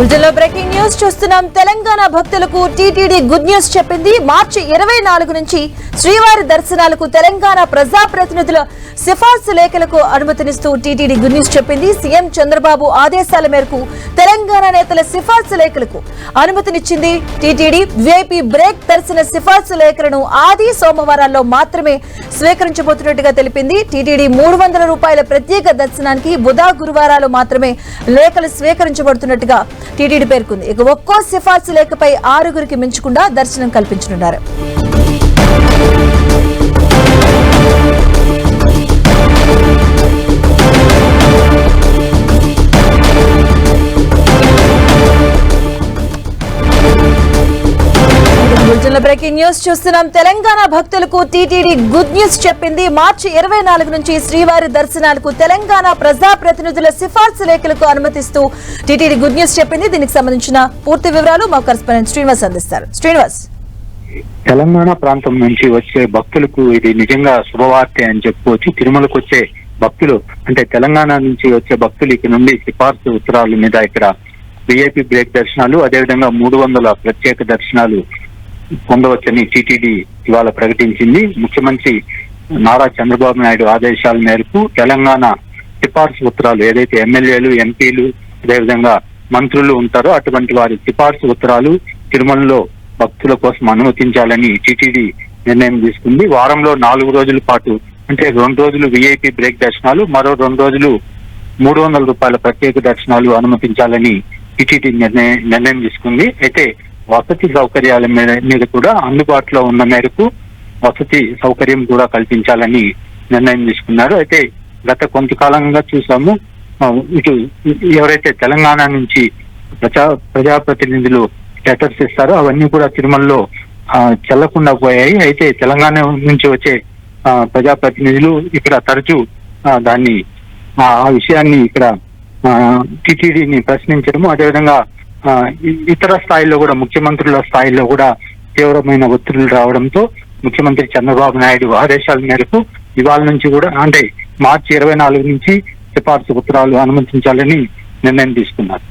గుడ్జల్లో breaking news చూస్తున్నాం. తెలంగాణ భక్తులకు TTD good news చెప్పింది. మార్చి ఇరవై నాలుగు నుంచి శ్రీవారి దర్శనాలకు తెలంగాణ ప్రజాప్రతినిధుల సిఫార్సు లేఖలకు అనుమతినిస్తూ టీటీడీ గుడ్ న్యూస్ చెప్పింది. సీఎం చంద్రబాబు ఆదేశాల మేరకు తెలంగాణ నేతల సిఫార్సు లేఖలకు అనుమతినిచ్చింది. టీటీడీ విఐపీ బ్రేక్ దర్శన సిఫార్సు లేఖలను ఆది సోమవారాల్లో మాత్రమే స్వీకరించబోతున్నట్టుగా తెలిపింది. టీటీడీ మూడు వందల రూపాయల ప్రత్యేక దర్శనానికి బుధ గురువారాలు మాత్రమే లేఖలు స్వీకరించబడుతున్నట్టుగా టీటీడీ పేర్కొంది. ఇక ఒక్కో సిఫార్సు లేఖపై ఆరుగురికి మించకుండా దర్శనం కల్పించనున్నారు. బ్రేకింగ్ న్యూస్ చూస్తున్నాం. తెలంగాణ భక్తులకు టీటీడీ గుడ్ న్యూస్ చెప్పింది. మార్చి ఇరవై నాలుగు నుంచి శ్రీవారి దర్శనాలకు తెలంగాణ ప్రజా ప్రతినిధుల సిఫార్సు లేఖలకు అనుమతిస్తూ టీటీడీ గుడ్ న్యూస్ చెప్పింది. దీనికి సంబంధించిన పూర్తి వివరాలు మా కరెస్పాండెంట్ శ్రీనివాస్ అందిస్తారు. శ్రీనివాస్. తెలంగాణ ప్రాంతం నుంచి వచ్చే భక్తులకు ఇది నిజంగా శుభవార్త అని చెప్పుకోవచ్చు. తిరుమలకు వచ్చే భక్తులు అంటే తెలంగాణ నుంచి వచ్చే భక్తులు ఇక్కడ నుండి సిఫార్సు ఉత్తరాల మీద ఇక్కడ విఐపి బ్రేక్ దర్శనాలు అదేవిధంగా మూడు వందల ప్రత్యేక దర్శనాలు పొందవచ్చని టిటిడి ఇవాళ ప్రకటించింది. ముఖ్యమంత్రి నారా చంద్రబాబు నాయుడు ఆదేశాల మేరకు తెలంగాణ సిఫార్సు ఉత్తరాలు ఏదైతే ఎమ్మెల్యేలు ఎంపీలు అదేవిధంగా మంత్రులు ఉంటారో అటువంటి వారి సిఫార్సు ఉత్తరాలు తిరుమలలో భక్తుల కోసం అనుమతించాలని టిటిడి నిర్ణయం తీసుకుంది. వారంలో నాలుగు రోజుల పాటు అంటే రెండు రోజులు విఐపి బ్రేక్ దర్శనాలు మరో రెండు రోజులు మూడు వందల రూపాయల ప్రత్యేక దర్శనాలు అనుమతించాలని టిటిడి నిర్ణయం నిర్ణయం తీసుకుంది. అయితే వసతి సౌకర్యాల మీద మీద కూడా అందుబాటులో ఉన్న మేరకు వసతి సౌకర్యం కూడా కల్పించాలని నిర్ణయం తీసుకున్నారు. అయితే గత కొంతకాలంగా చూసాము ఇటు ఎవరైతే తెలంగాణ నుంచి ప్రజా ప్రజాప్రతినిధులు లెటర్స్ ఇస్తారో అవన్నీ కూడా తిరుమలలో చెల్లకుండా పోయాయి. అయితే తెలంగాణ నుంచి వచ్చే ఆ, ప్రజాప్రతినిధులు ఇక్కడ తరచూ దాన్ని ఆ విషయాన్ని ఇక్కడ టిటిడిని ప్రశ్నించడము అదేవిధంగా ఇతర స్థాయిలో కూడా ముఖ్యమంత్రుల స్థాయిలో కూడా తీవ్రమైన ఒత్తిడులు రావడంతో ముఖ్యమంత్రి చంద్రబాబు నాయుడు ఆదేశాల మేరకు ఇవాళ నుంచి కూడా అంటే మార్చి ఇరవై నాలుగు నుంచి సిఫార్సు ఉత్తరాలు అనుమతించాలని నిర్ణయం తీసుకున్నారు.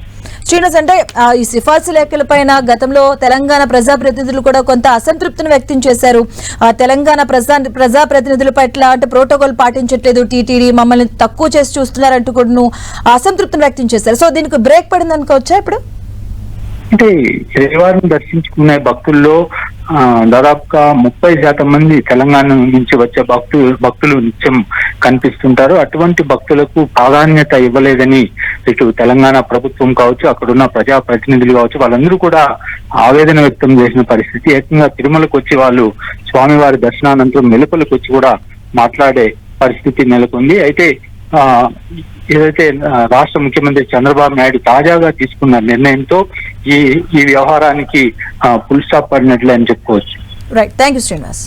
శ్రీనివాస్ అంటే ఈ సిఫార్సు లేఖల పైన గతంలో తెలంగాణ ప్రజాప్రతినిధులు కూడా కొంత అసంతృప్తిని వ్యక్తం చేశారు. ఆ, తెలంగాణ ప్రజా ప్రజాప్రతినిధుల పట్ల అంటే ప్రోటోకాల్ పాటించట్లేదు టీటీడీ మమ్మల్ని తక్కువ చేసి చూస్తున్నారంటూ కూడా అసంతృప్తిని వ్యక్తం చేశారు. సో దీనికి బ్రేక్ పడింది అనుకోవచ్చా ఇప్పుడు? అంటే శ్రీవారిని దర్శించుకునే భక్తుల్లో ఆ, దాదాపుగా ముప్పై శాతం మంది తెలంగాణ నుంచి వచ్చే భక్తులు భక్తులు నిత్యం కనిపిస్తుంటారు. అటువంటి భక్తులకు ప్రాధాన్యత ఇవ్వలేదని ఇటు తెలంగాణ ప్రభుత్వం కావచ్చు అక్కడున్న ప్రజా ప్రతినిధులు కావచ్చు వాళ్ళందరూ కూడా ఆవేదన వ్యక్తం చేసిన పరిస్థితి. ఏకంగా తిరుమలకు వచ్చి వాళ్ళు స్వామివారి దర్శనానంతరం మెలుపలకు వచ్చి కూడా మాట్లాడే పరిస్థితి నెలకొంది. అయితే ఏదైతే రాష్ట్ర ముఖ్యమంత్రి చంద్రబాబు నాయుడు తాజాగా తీసుకున్న నిర్ణయంతో ఈ ఈ వ్యవహారానికి ఫుల్ స్టాప్ పడినట్లే అని చెప్పుకోవచ్చు. Right thank you Srinivas